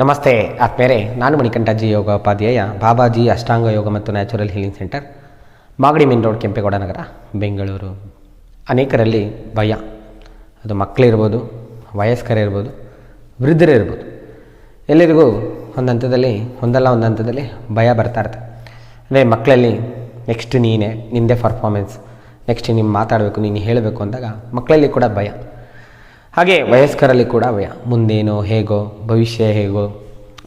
ನಮಸ್ತೆ ಆತ್ಮೇರೆ ನಾನು ಮಣಿಕಂಠಜಿ ಯೋಗ ಉಪಾಧ್ಯಾಯ ಬಾಬಾಜಿ ಅಷ್ಟಾಂಗ ಯೋಗ ಮತ್ತು natural healing centre, Magadi main road, Kempegowda Nagar, Bengaluru. ಅನೇಕರಲ್ಲಿ ಭಯ. ಅದು ಮಕ್ಕಳಿರ್ಬೋದು, ವಯಸ್ಕರಿರ್ಬೋದು, ವೃದ್ಧರಿರ್ಬೋದು. ಎಲ್ಲರಿಗೂ ಒಂದು ಹಂತದಲ್ಲಿ ಒಂದಲ್ಲ ಒಂದು ಹಂತದಲ್ಲಿ ಭಯ ಬರ್ತಾ ಇರ್ತದೆ ಅಂದರೆ ಮಕ್ಕಳಲ್ಲಿ, ನೆಕ್ಸ್ಟ್ ನೀನೇ, ನಿಂದೇ ಪರ್ಫಾರ್ಮೆನ್ಸ್ ನೆಕ್ಸ್ಟ್ ನೀನು ಮಾತಾಡಬೇಕು, ನೀನು ಹೇಳಬೇಕು ಅಂದಾಗ ಮಕ್ಕಳಲ್ಲಿ ಕೂಡ ಭಯ. ಹಾಗೆ ವಯಸ್ಕರಲ್ಲಿ ಕೂಡ ಭಯ ಮುಂದೇನೋ ಹೇಗೋ, ಭವಿಷ್ಯ ಹೇಗೋ,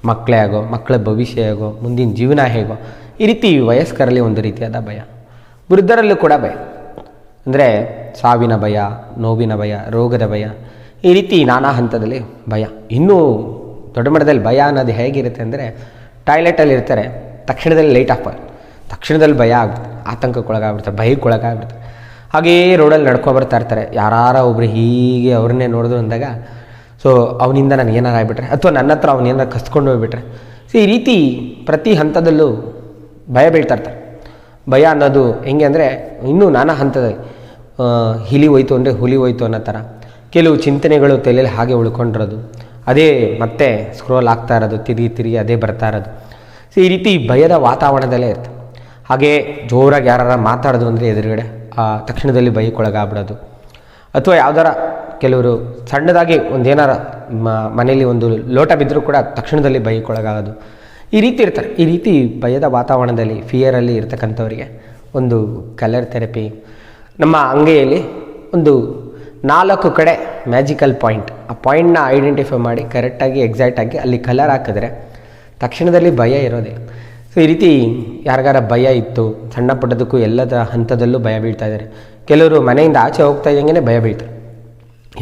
ಮಕ್ಕಳೇ ಆಗೋ, ಮಕ್ಕಳ ಭವಿಷ್ಯ ಹೇಗೋ, ಮುಂದಿನ ಜೀವನ ಹೇಗೋ, ಈ ರೀತಿ ವಯಸ್ಕರಲ್ಲಿ ಒಂದು ರೀತಿಯಾದ ಭಯ. ವೃದ್ಧರಲ್ಲೂ ಕೂಡ ಭಯ. ಅಂದರೆ ಸಾವಿನ ಭಯ, ನೋವಿನ ಭಯ, ರೋಗದ ಭಯ, ಈ ರೀತಿ ನಾನಾ ಹಂತದಲ್ಲಿ ಭಯ. ಇನ್ನೂ ದೊಡ್ಡ ಮಟ್ಟದಲ್ಲಿ ಭಯ ಅನ್ನೋದು ಹೇಗಿರುತ್ತೆ ಅಂದರೆ, ಟಾಯ್ಲೆಟಲ್ಲಿ ಇರ್ತಾರೆ, ತಕ್ಷಣದಲ್ಲಿ ಲೈಟ್ ಆಫ್ ತಕ್ಷಣದಲ್ಲಿ ಭಯ ಆಗುತ್ತೆ ಆತಂಕಕ್ಕೊಳಗಾಗ್ಬಿಡ್ತಾರೆ ಭಯಕ್ಕೊಳಗಾಗ್ಬಿಡ್ತಾರೆ ಹಾಗೆಯೇ ರೋಡಲ್ಲಿ ನಡ್ಕೊ ಬರ್ತಾ ಇರ್ತಾರೆ. ಯಾರಾರ ಒಬ್ರು ಹೀಗೆ ಅವ್ರನ್ನೇ ನೋಡಿದ್ರು ಅಂದಾಗ, ಸೊ, ಅವನಿಂದ ನನಗೆ ಏನಾರು ಆಗಿಬಿಟ್ರೆ, ಅಥವಾ ನನ್ನ ಹತ್ರ ಅವನೇನಾರು ಕಸ್ಕೊಂಡು ಹೋಗ್ಬಿಟ್ರೆ. ಸೊ ಈ ರೀತಿ ಪ್ರತಿ ಹಂತದಲ್ಲೂ ಭಯ ಬೀಳ್ತಾ ಇರ್ತಾರೆ. ಭಯ ಅನ್ನೋದು ಹೆಂಗೆ ಅಂದರೆ, ಇನ್ನೂ ನಾನಾ ಹಂತದಲ್ಲಿ ಹಿಲಿ ಹೋಯ್ತು ಅಂದರೆ ಹುಲಿ ಹೋಯ್ತು ಅನ್ನೋ ಥರ. ಕೆಲವು ಚಿಂತನೆಗಳು ತಲೆಯಲ್ಲಿ ಹಾಗೆ ಉಳ್ಕೊಂಡಿರೋದು. ಅದೇ ಮತ್ತೆ ಸ್ಕ್ರೋಲ್ ಆಗ್ತಾ ಇರೋದು, ತಿರುಗಿ ತಿರುಗಿ ಅದೇ ಬರ್ತಾ ಇರೋದು. ಸೊ ಈ ರೀತಿ ಭಯದ ವಾತಾವರಣದಲ್ಲೇ ಇರ್ತದೆ ಹಾಗೆ ಜೋರಾಗಿ ಯಾರು ಮಾತಾಡೋದು ಅಂದರೆ ಎದುರುಗಡೆ ತಕ್ಷಣದಲ್ಲಿ ಬೈಕೊಳಗಾಗ್ಬಿಡೋದು. ಅಥವಾ ಯಾವ್ದಾರ ಕೆಲವರು ಸಣ್ಣದಾಗಿ ಒಂದು ಏನಾರ ಮನೆಯಲ್ಲಿ ಒಂದು ಲೋಟ ಬಿದ್ದರೂ ಕೂಡ ತಕ್ಷಣದಲ್ಲಿ ಬೈಕೊಳಗಾಗೋದು. ಈ ರೀತಿ ಇರ್ತಾರೆ. ಈ ರೀತಿ ಭಯದ ವಾತಾವರಣದಲ್ಲಿ ಫಿಯರಲ್ಲಿ ಇರ್ತಕ್ಕಂಥವರಿಗೆ ಒಂದು ಕಲರ್ ಥೆರಪಿ ನಮ್ಮ ಅಂಗೈಯಲ್ಲಿ ಒಂದು ನಾಲ್ಕು ಕಡೆ ಮ್ಯಾಜಿಕಲ್ ಪಾಯಿಂಟ್ ಆ ಪಾಯಿಂಟ್ನ ಐಡೆಂಟಿಫೈ ಮಾಡಿ ಕರೆಕ್ಟಾಗಿ ಎಕ್ಸಾಕ್ಟಾಗಿ ಅಲ್ಲಿ ಕಲರ್ ಹಾಕಿದ್ರೆ ತಕ್ಷಣದಲ್ಲಿ ಭಯ ಇರೋದಿಲ್ಲ ಸೊ ಈ ರೀತಿ ಯಾರಿಗಾರ ಭಯ ಇತ್ತು, ಸಣ್ಣ ಪುಟ್ಟದಕ್ಕೂ ಎಲ್ಲದ ಹಂತದಲ್ಲೂ ಭಯ ಬೀಳ್ತಾ ಇದ್ದಾರೆ. ಕೆಲವರು ಮನೆಯಿಂದ ಆಚೆ ಹೋಗ್ತಾ ಇದ್ದಂಗೆ ಭಯ ಬೀಳ್ತಾರೆ.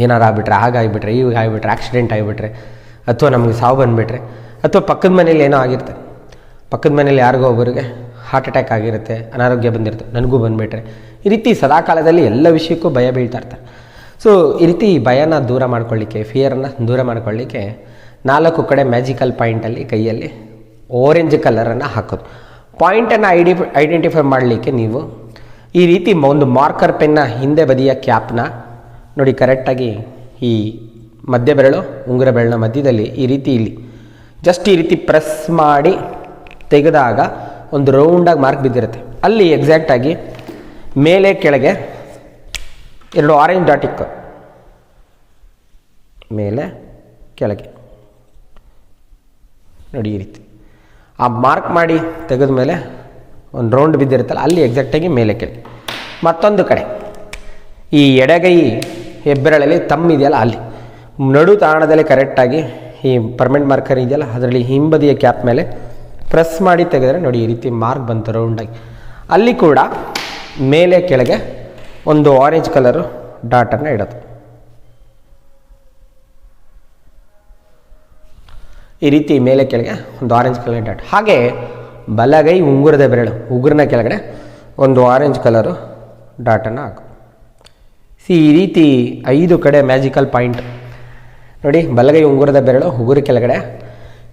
ಏನಾರು ಆಗ್ಬಿಟ್ರೆ ಹಾಗಾಗಿಬಿಟ್ರೆ ಈಗ ಆಗಿಬಿಟ್ರೆ ಆಕ್ಸಿಡೆಂಟ್ ಆಗಿಬಿಟ್ರೆ, ಅಥವಾ ನಮಗೆ ಸಾವು ಬಂದುಬಿಟ್ರೆ, ಅಥವಾ ಪಕ್ಕದ ಮನೇಲಿ ಏನೋ ಆಗಿರುತ್ತೆ. ಪಕ್ಕದ ಮನೇಲಿ ಯಾರಿಗೋ ಒಬ್ಬರಿಗೆ ಹಾರ್ಟ್ ಅಟ್ಯಾಕ್ ಆಗಿರುತ್ತೆ, ಅನಾರೋಗ್ಯ ಬಂದಿರುತ್ತೆ, ನನಗೂ ಬಂದುಬಿಟ್ರೆ. ಈ ರೀತಿ ಸದಾಕಾಲದಲ್ಲಿ ಎಲ್ಲ ವಿಷಯಕ್ಕೂ ಭಯ ಬೀಳ್ತಾ ಇರ್ತಾರೆ. ಸೊ ಈ ರೀತಿ ಭಯನ ದೂರ ಮಾಡ್ಕೊಳ್ಳಿಕ್ಕೆ ಫಿಯರನ್ನು ದೂರ ಮಾಡ್ಕೊಳ್ಳಿಕ್ಕೆ ನಾಲ್ಕು ಕಡೆ ಮ್ಯಾಜಿಕಲ್ ಪಾಯಿಂಟಲ್ಲಿ ಕೈಯಲ್ಲಿ ಓರೆಂಜ್ ಕಲರನ್ನು ಹಾಕೋದು. ಪಾಯಿಂಟನ್ನು ಐಡಿ ಐಡೆಂಟಿಫೈ ಮಾಡಲಿಕ್ಕೆ ನೀವು ಈ ರೀತಿ ಒಂದು ಮಾರ್ಕರ್ ಪೆನ್ನ ಹಿಂದೆ ಬದಿಯ ಕ್ಯಾಪ್ನ ನೋಡಿ ಕರೆಕ್ಟಾಗಿ ಈ ಮಧ್ಯ ಬೆರಳು, ಉಂಗುರ ಬೆರಳಿನ ಮಧ್ಯದಲ್ಲಿ ಈ ರೀತಿ ಇಲ್ಲಿ. ಜಸ್ಟ್ ಈ ರೀತಿ ಪ್ರೆಸ್ ಮಾಡಿ ತೆಗೆದಾಗ ಒಂದು ರೌಂಡಾಗಿ ಮಾರ್ಕ್ ಬಿದ್ದಿರುತ್ತೆ. ಅಲ್ಲಿ ಎಕ್ಸಾಕ್ಟಾಗಿ ಮೇಲೆ ಕೆಳಗೆ ಎರಡು ಆರೆಂಜ್ ಡಾಟ್ ಇಕ್ಕ. ಮೇಲೆ ಕೆಳಗೆ. ನೋಡಿ ಈ ರೀತಿ. ಆ ಮಾರ್ಕ್ ಮಾಡಿ ತೆಗೆದ ಮೇಲೆ ಒಂದು ರೌಂಡ್ ಬಿದ್ದಿರುತ್ತಲ್ಲ, ಅಲ್ಲಿ ಎಕ್ಸಾಕ್ಟಾಗಿ ಮೇಲೆ ಕೆಳ. ಮತ್ತೊಂದು ಕಡೆ. ಈ ಎಡಗೈ ಹೆಬ್ಬೆರಳಲ್ಲಿ ತಮ್ಮ ಇದೆಯಲ್ಲ ಅಲ್ಲಿ. ನಡು ತಾಣದಲ್ಲಿ ಕರೆಕ್ಟಾಗಿ ಈ ಪರ್ಮನೆಂಟ್ ಮಾರ್ಕರ್ ಇದೆಯಲ್ಲ, ಅದರಲ್ಲಿ ಹಿಂಬದಿಯ ಕ್ಯಾಪ್ ಮೇಲೆ ಪ್ರೆಸ್ ಮಾಡಿ ತೆಗೆದರೆ ನೋಡಿ ಈ ರೀತಿ ಮಾರ್ಕ್ ಬಂತು ರೌಂಡಾಗಿ ಅಲ್ಲಿ ಕೂಡ ಮೇಲೆ ಕೆಳಗೆ ಒಂದು ಆರೆಂಜ್ ಕಲರು ಡಾಟನ್ನು ಇಡೋದು. ಈ ರೀತಿ ಮೇಲೆ ಕೆಳಗೆ ಒಂದು ಆರೆಂಜ್ ಕಲರ್ ಡಾಟ್ ಹಾಗೆ ಬಲಗೈ ಉಂಗುರದ ಬೆರಳು, ಉಗುರಿನ ಕೆಳಗಡೆ ಒಂದು ಆರೆಂಜ್ ಕಲರು ಡಾಟನ್ನು ಹಾಕು. ಸಿ, ಈ ರೀತಿ ಐದು ಕಡೆ ಮ್ಯಾಜಿಕಲ್ ಪಾಯಿಂಟ್ ನೋಡಿ, ಬಲಗೈ ಉಂಗುರದ ಬೆರಳು, ಉಗುರು ಕೆಳಗಡೆ.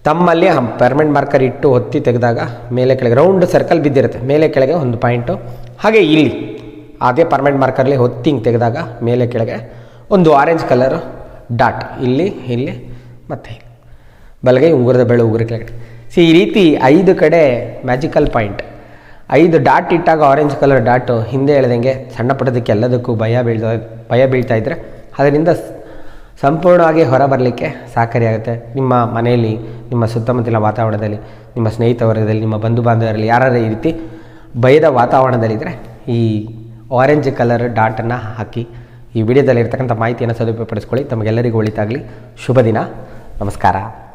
ತಮ್ಮಲ್ಲಿ ಪರ್ಮನೆಂಟ್ ಮಾರ್ಕರ್ ಇಟ್ಟು ಒತ್ತಿ ತೆಗೆದಾಗ ಮೇಲೆ ಕೆಳಗೆ ರೌಂಡ್ ಸರ್ಕಲ್ ಬಿದ್ದಿರುತ್ತೆ. ಮೇಲೆ ಕೆಳಗೆ ಒಂದು ಪಾಯಿಂಟು ಹಾಗೆ ಇಲ್ಲಿ, ಅದೇ ಪರ್ಮನೆಂಟ್ ಮಾರ್ಕರ್ಲಿ ಹೊತ್ತಿ ಹಿಂಗೆ ತೆಗೆದಾಗ ಮೇಲೆ ಕೆಳಗೆ ಒಂದು ಆರೆಂಜ್ ಕಲರು ಡಾಟ್ ಇಲ್ಲಿ ಇಲ್ಲಿ, ಮತ್ತು ಬಲಗೈ ಉಗುರದ ಬೆಳೆ ಉಗುರ ಕೆಳಗಡೆ ಸಿ ಈ ರೀತಿ ಐದು ಕಡೆ ಮ್ಯಾಜಿಕಲ್ ಪಾಯಿಂಟ್ ಐದು ಡಾಟ್ ಇಟ್ಟಾಗ ಆರೆಂಜ್ ಕಲರ್ ಡಾಟು ಹಿಂದೆ ಹೇಳ್ದಂಗೆ ಸಣ್ಣ ಪುಟ್ಟದಕ್ಕೆ ಎಲ್ಲದಕ್ಕೂ ಭಯ ಬೀಳ್ತಾ ಭಯ ಬೀಳ್ತಾ ಇದ್ದರೆ ಅದರಿಂದ ಸಂಪೂರ್ಣವಾಗಿ ಹೊರ ಬರಲಿಕ್ಕೆ ಸಹಕಾರಿಯಾಗುತ್ತೆ ನಿಮ್ಮ ಮನೆಯಲ್ಲಿ, ನಿಮ್ಮ ಸುತ್ತಮುತ್ತಲಿನ ವಾತಾವರಣದಲ್ಲಿ, ನಿಮ್ಮ ಸ್ನೇಹಿತ ವರ್ಗದಲ್ಲಿ, ನಿಮ್ಮ ಬಂಧು ಬಾಂಧವರಲ್ಲಿ ಯಾರು ಈ ರೀತಿ ಭಯದ ವಾತಾವರಣದಲ್ಲಿದ್ದರೆ ಈ ಆರೆಂಜ್ ಕಲರ್ ಡಾಟನ್ನು ಹಾಕಿ ಈ ವಿಡಿಯೋದಲ್ಲಿರ್ತಕ್ಕಂಥ ಮಾಹಿತಿಯನ್ನು ಸದುಪಯೋಗಪಡಿಸ್ಕೊಳ್ಳಿ. ತಮಗೆಲ್ಲರಿಗೂ ಒಳಿತಾಗಲಿ. ಶುಭ ದಿನ. ನಮಸ್ಕಾರ.